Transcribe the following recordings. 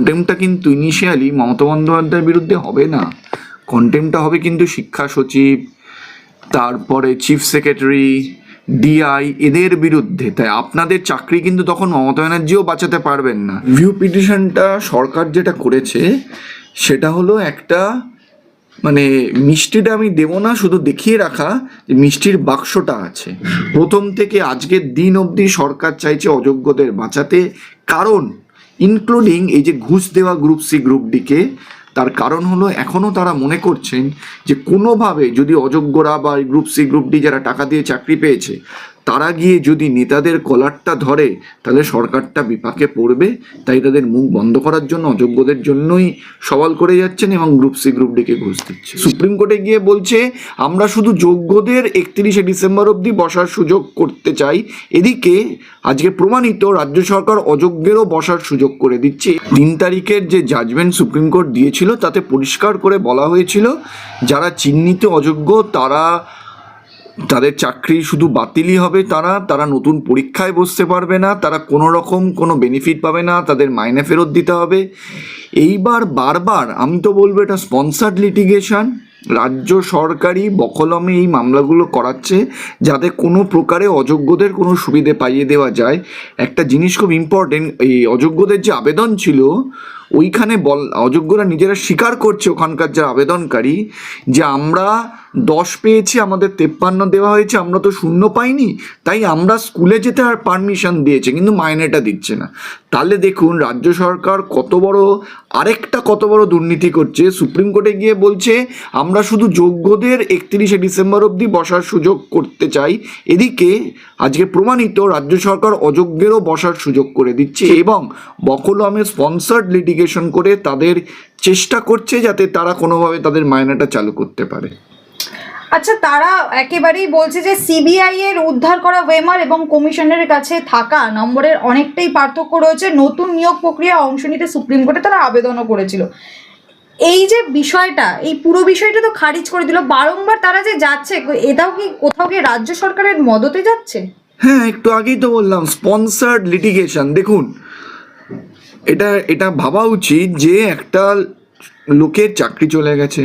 কন্টেম্পটা কিন্তু ইনিশিয়ালি মমতা বন্দ্যোপাধ্যায়ের বিরুদ্ধে হবে না। কন্টেমটা হবে কিন্তু শিক্ষা সচিব, তারপরে চিফ সেক্রেটারি ডিআই এদের বিরুদ্ধে। তাই আপনাদের চাকরি কিন্তু তখন মমতা ব্যানার্জিও বাঁচাতে পারবেন না। ভিউ পিটিশনটা সরকার যেটা করেছে, সেটা হলো একটা মানে মিষ্টিটা আমি দেবো না, শুধু দেখিয়ে রাখা যে মিষ্টির বাক্সটা আছে। প্রথম থেকে আজকের দিন অবধি সরকার চাইছে অযোগ্যদের বাঁচাতে। কারণ ইনক্লুডিং এই যে ঘুষ দেওয়া গ্রুপ সি গ্রুপ ডিকে তার কারণ হলো এখনও তারা মনে করছেন যে কোনোভাবে যদি অযোগ্যরা বা গ্রুপ সি গ্রুপ ডি যারা টাকা দিয়ে চাকরি পেয়েছে তারা গিয়ে যদি নেতাদের কলারটা ধরে, তাহলে সরকারটা বিপাকে পড়বে। তাই তাদের মুখ বন্ধ করার জন্য, অযোগ্যদের জন্যই সওয়াল করে যাচ্ছেন এবং গ্রুপ সি গ্রুপ ডিকে ঘুষ দিচ্ছে। সুপ্রিম কোর্টে গিয়ে বলছে, আমরা শুধু যোগ্যদের একত্রিশে ডিসেম্বর অবধি বসার সুযোগ করতে চাই। এদিকে আজকে প্রমাণিত রাজ্য সরকার অযোগ্যেরও বসার সুযোগ করে দিচ্ছে। তিন তারিখের যে জাজমেন্ট সুপ্রিম কোর্ট দিয়েছিল, তাতে পরিষ্কার করে বলা হয়েছিল, যারা চিহ্নিত অযোগ্য, তারা তাদের চাকরি শুধু বাতিলই হবে তারা তারা নতুন পরীক্ষায় বসতে পারবে না, তারা কোনো রকম কোনো বেনিফিট পাবে না, তাদের মাইনে ফেরত দিতে হবে। এইবার বারবার, আমি তো বলব এটা স্পন্সার্ড লিটিগেশন রাজ্য সরকারি বকলমে এই মামলাগুলো করাচ্ছে যাতে কোনো প্রকারে অযোগ্যদের কোনো সুবিধে পাইয়ে দেওয়া যায়। একটা জিনিস খুব ইম্পর্টেন্ট এই অযোগ্যদের যে আবেদন ছিল ওইখানে বল অযোগ্যরা নিজেরা স্বীকার করছে ওখানকার যারা আবেদনকারী যে আমরা দশ পেয়েছি, আমাদের তেপ্পান্ন দেওয়া হয়েছে, আমরা তো শূন্য পাইনি, তাই আমরা স্কুলে যেতে আর পারমিশন দিয়েছে, কিন্তু মাইনেটা দিচ্ছে না। তাহলে দেখুন, রাজ্য সরকার কত বড়, আরেকটা কত বড় দুর্নীতি করছে। সুপ্রিম কোর্টে গিয়ে বলছে, আমরা শুধু যোগ্যদের একত্রিশে ডিসেম্বর অবধি বসার সুযোগ করতে চাই। এদিকে আজকে প্রমাণিত, রাজ্য সরকার অযোগ্যেরও বসার সুযোগ করে দিচ্ছে এবং বকলমে স্পন্সার্ড লিটিগেশন করে তাদের চেষ্টা করছে যাতে তারা কোনোভাবে তাদের মায়নাটা চালু করতে পারে। আচ্ছা তারা একেবারেই বলছে যে সিবিআই এর উদ্ধার করা ওয়েমার এবং কমিশনের কাছে থাকা নম্বরের অনেকটাই পার্থক্য রয়েছে। নতুন নিয়োগ প্রক্রিয়া অংশ নিতে সুপ্রিম কোর্টে তারা আবেদনও করেছিল। এই যে বিষয়টা এই পুরো বিষয়টা তো খারিজ করে দিল। বারংবার তারা যে যাচ্ছে এটাও কি কোথাও কি রাজ্য সরকারের মদতে যাচ্ছে? হ্যাঁ একটু আগেই তো বললাম স্পন্সার্ড লিটিগেশন দেখুন এটা এটা ভাবা উচিত যে একটা লোকের চাকরি চলে গেছে।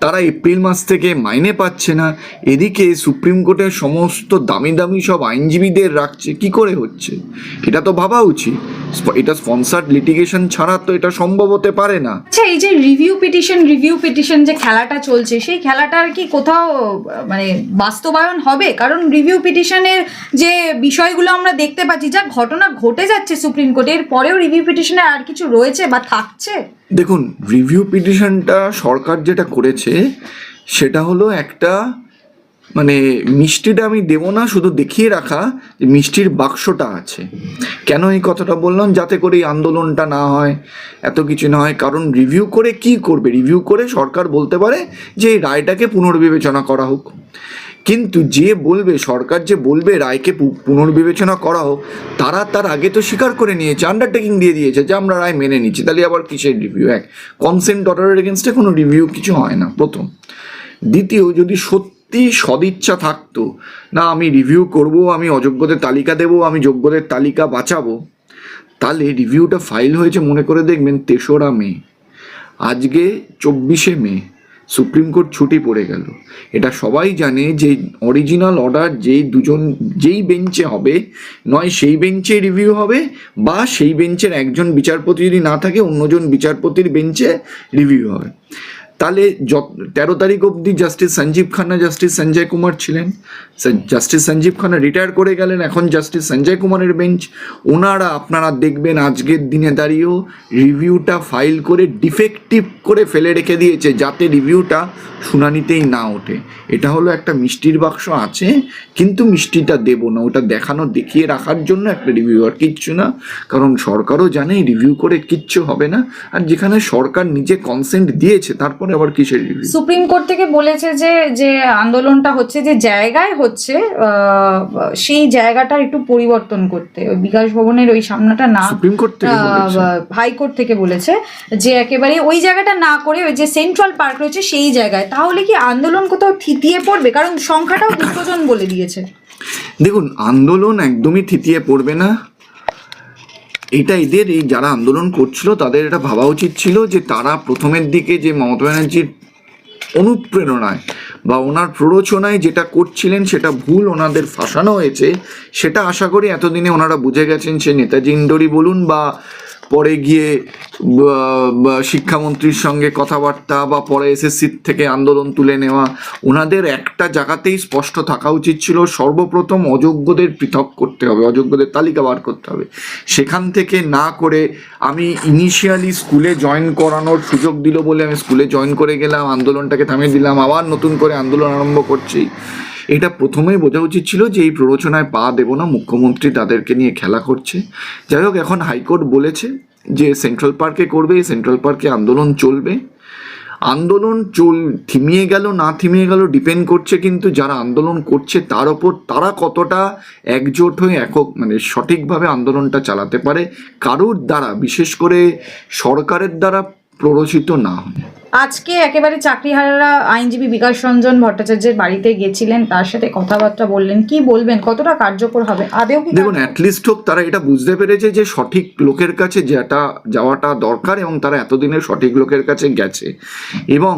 তারা এপ্রিল মাস থেকে মাইনে পাচ্ছে না। এদিকে সুপ্রিম কোর্টের সমস্ত দামি দামি সব আইনজীবীদের রাখছে। কি করে হচ্ছে? এটা তো ভাবা উচিত। এটা স্পন্সার্ড লিটিগেশন ছাড়া তো এটা সম্ভব হতে পারে না। আচ্ছা এই যে রিভিউ পিটিশন রিভিউ পিটিশন যে খেলাটা চলছে, সেই খেলাটার কি কোথাও মানে বাস্তবায়ন হবে? কারণ রিভিউ পিটিশনের যে বিষয়গুলো আমরা দেখতে পাচ্ছি, যা ঘটনা ঘটে যাচ্ছে সুপ্রিম কোর্টে, এর পরেও রিভিউ পিটিশনে আর কিছু রয়েছে বা থাকছে? দেখুন রিভিউ পিটিশনটা সরকার যেটা করেছে, সেটা হলো একটা মানে মিষ্টিটা আমি দেবো না, শুধু দেখিয়ে রাখা যে মিষ্টির বাক্সটা আছে। কেন এই কথাটা বললাম? যাতে করে এই আন্দোলনটা না হয়, এত কিছু না হয়। কারণ রিভিউ করে কি করবে? রিভিউ করে সরকার বলতে পারে যে এই রায়টাকে পুনর্বিবেচনা করা হোক। কিন্তু যে বলবে, সরকার যে বলবে, রায়কে পুনর্বিবেচনা করা হোক, তারা তার আগে তো স্বীকার করে নিয়েছে আন্ডারটেকিং দিয়ে দিয়েছে যে আমরা রায় মেনে নিচ্ছি। তাহলে আবার কিসের রিভিউ এক কনসেন্ট অর্ডারের এগেনস্টে কোনো রিভিউ কিছু হয় না, প্রথম। দ্বিতীয়, যদি সত্যি সদিচ্ছা থাকতো, না, আমি রিভিউ করব, আমি অযোগ্যদের তালিকা দেব, আমি যোগ্যদের তালিকা বাঁচাবো, তাহলে রিভিউটা ফাইল হয়েছে, মনে করে দেখবেন তেসরা মে। আজকে চব্বিশে মে। সুপ্রিম কোর্ট ছুটি পড়ে গেল। এটা সবাই জানে যে অরিজিনাল অর্ডার যেই দুজন, যেই বেঞ্চে হবে, নয় সেই বেঞ্চে রিভিউ হবে, বা সেই বেঞ্চের একজন বিচারপতি যদি না থাকে, অন্যজন বিচারপতির বেঞ্চে রিভিউ হবে। তাহলে তেরো তারিখ অবধি জাস্টিস সঞ্জীব খান্না জাস্টিস সঞ্জয় কুমার ছিলেন। জাস্টিস সঞ্জীব খান্না রিটায়ার করে গেলেন, এখন জাস্টিস সঞ্জয় কুমারের বেঞ্চ ওনারা আপনারা দেখবেন আজকের দিনে দাঁড়িয়েও রিভিউটা ফাইল করে ডিফেক্টিভ করে ফেলে রেখে দিয়েছে, যাতে রিভিউটা শুনানিতেই না ওঠে। এটা হলো একটা মিষ্টির বাক্স আছে, কিন্তু মিষ্টিটা দেবো না। ওটা দেখানো, দেখিয়ে রাখার জন্য একটা রিভিউ আর কিচ্ছু না। কারণ সরকারও জানে রিভিউ করে কিচ্ছু হবে না। আর যেখানে সরকার নিজে কনসেন্ট দিয়েছে, তারপরে আবার কিসের সুপ্রিম কোর্ট থেকে বলেছে যে যে আন্দোলনটা হচ্ছে যে জায়গায় হচ্ছে সেই জায়গাটার একটু পরিবর্তন করতে। ওই বিকাশ ভবনের ওই সামনাটা না সুপ্রিম কোর্ট থেকে বলেছে। হাইকোর্ট থেকে বলেছে যে একেবারে ওই জায়গাটা না করে ওই যে সেন্ট্রাল পার্ক রয়েছে সেই জায়গায়। তাহলে কি আন্দোলন কোথাও থিতিয়ে পড়বে? কারণ সংখ্যাটাও দুটো জন বলে দিয়েছে। দেখুন আন্দোলন একদমই থিতিয়ে পড়বে না। এটা এদের, এই যারা আন্দোলন করছিল, তাদের এটা ভাবা উচিত ছিল যে তারা প্রথমের দিকে যে মমতা ব্যানার্জির অনুপ্রেরণায় বা ওনার প্ররোচনায় যেটা করছিলেন, সেটা ভুল ওনাদের ফাঁসানো হয়েছে, সেটা আশা করি এতদিনে ওনারা বুঝে গেছেন, সে নেতাজি ইন্দোরি বলুন বা পরে গিয়ে শিক্ষামন্ত্রীর সঙ্গে কথাবার্তা বা পরে এসএসসি থেকে আন্দোলন তুলে নেওয়া ওনাদের একটা জায়গাতেই স্পষ্ট থাকা উচিত ছিল, সর্বপ্রথম অযোগ্যদের পৃথক করতে হবে, অযোগ্যদের তালিকা বার করতে হবে। সেখান থেকে না করে আমি ইনিশিয়ালি স্কুলে জয়েন করানোর সুযোগ দিল বলে আমি স্কুলে জয়েন করে গেলাম, আন্দোলনটাকে থামিয়ে দিলাম, আবার নতুন করে আন্দোলন আরম্ভ করছি। এটা প্রথমেই বোঝা উচিত ছিল যে এই প্ররোচনায় পা দেবো না, মুখ্যমন্ত্রী তাদেরকে নিয়ে খেলা করছে। যাই হোক, এখন হাইকোর্ট বলেছে যে সেন্ট্রাল পার্কে করবে, সেন্ট্রাল পার্কে আন্দোলন চলবে। আন্দোলন চল, থিমিয়ে গেল, না থিমিয়ে গেল, ডিপেন্ড করছে কিন্তু যারা আন্দোলন করছে তার ওপর তারা কতটা একজোট হয়ে একক মানে সঠিকভাবে আন্দোলনটা চালাতে পারে। কারোর দ্বারা, বিশেষ করে সরকারের দ্বারা প্ররোচিত না হয়। আজকে একেবারে চাকরিহারারা আইনজীবী বিকাশ রঞ্জন ভট্টাচার্যের বাড়িতে গেছিলেন তার সাথে কথাবার্তা বললেন। কি বলবেন? কতটা কার্যকর হবে? আদেও কি দেখুন অ্যাটলিস্ট হোক তারা এটা বুঝতে পেরেছে যে সঠিক লোকের কাছে যেটা যাওয়াটা দরকার এবং তারা এতদিনে সঠিক লোকের কাছে গেছে। এবং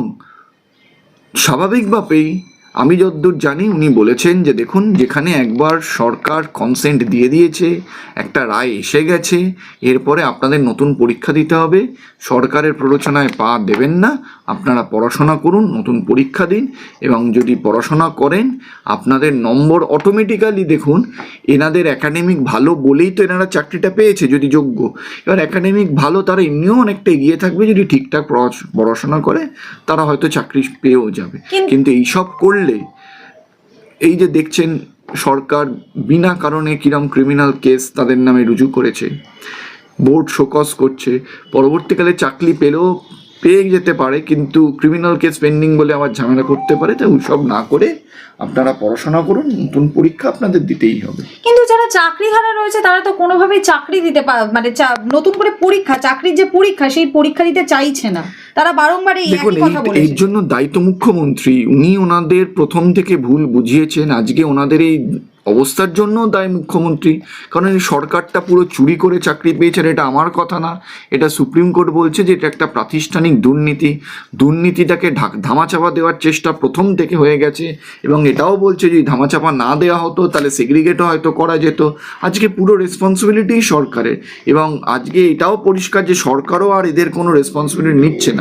স্বাভাবিকভাবেই আমি যতদূর জানি উনি বলেছেন যে দেখুন যেখানে একবার সরকার কনসেন্ট দিয়ে দিয়েছে একটা রায় এসে গেছে এরপরে আপনাদের নতুন পরীক্ষা দিতে হবে সরকারের প্ররোচনায় পা দেবেন না আপনারা পড়াশোনা করুন নতুন পরীক্ষা দিন এবং যদি পড়াশোনা করেন আপনাদের নম্বর অটোমেটিক্যালি দেখুন এনাদের একাডেমিক ভালো বলেই তো এনারা চাকরিটা পেয়েছে যদি যোগ্য। এবার একাডেমিক ভালো তারা এমনিও অনেকটা এগিয়ে থাকবে যদি ঠিকঠাক পড়াশ- পড়াশোনা করে তারা হয়তো চাকরি পেয়েও যাবে। কিন্তু- কিন্তু এইসব করলে এই যে দেখছেন সরকার বিনা কারণে কিরম ক্রিমিনাল কেস তাদের নামে রুজু করেছে বোর্ড শোকস করছে, পরবর্তীকালে চাকরি পেলেও পেয়ে যেতে পারে কিন্তু ক্রিমিনাল কেস পেন্ডিং বলে আবার ঝামেলা করতে পারে তাই ওইসব না করে আপনারা পড়াশোনা করুন নতুন পরীক্ষা আপনাদের দিতেই হবে। কিন্তু যারা চাকরিহারা রয়েছে তারা তো কোনোভাবেই চাকরি দিতে পার মানে নতুন করে পরীক্ষা চাকরির যে পরীক্ষা সেই পরীক্ষা দিতে চাইছে না। তারা বারংবার এই দেখুন একই এই কথা এর জন্য দায়িত্ব মুখ্যমন্ত্রী উনি ওনাদের প্রথম থেকে ভুল বুঝিয়েছেন আজকে ওনাদের এই অবস্থার জন্য দায় মুখ্যমন্ত্রী। কারণ এই সরকারটা পুরো চুরি করে চাকরি পেয়েছেন, এটা আমার কথা না। এটা সুপ্রিম কোর্ট বলছে যে এটা একটা প্রাতিষ্ঠানিক দুর্নীতি। দুর্নীতিটাকে ঢাক ধামাচাপা দেওয়ার চেষ্টা প্রথম থেকে হয়ে গেছে এবং এটাও বলছে যদি ধামাচাপা না দেওয়া হতো, তাহলে সেগ্রিগেটও হয়তো করা যেত। আজকে পুরো রেসপন্সিবিলিটি সরকারের এবং আজকে এটাও পরিষ্কার যে সরকারও আর এদের কোনো রেসপন্সিবিলিটি নিচ্ছে না।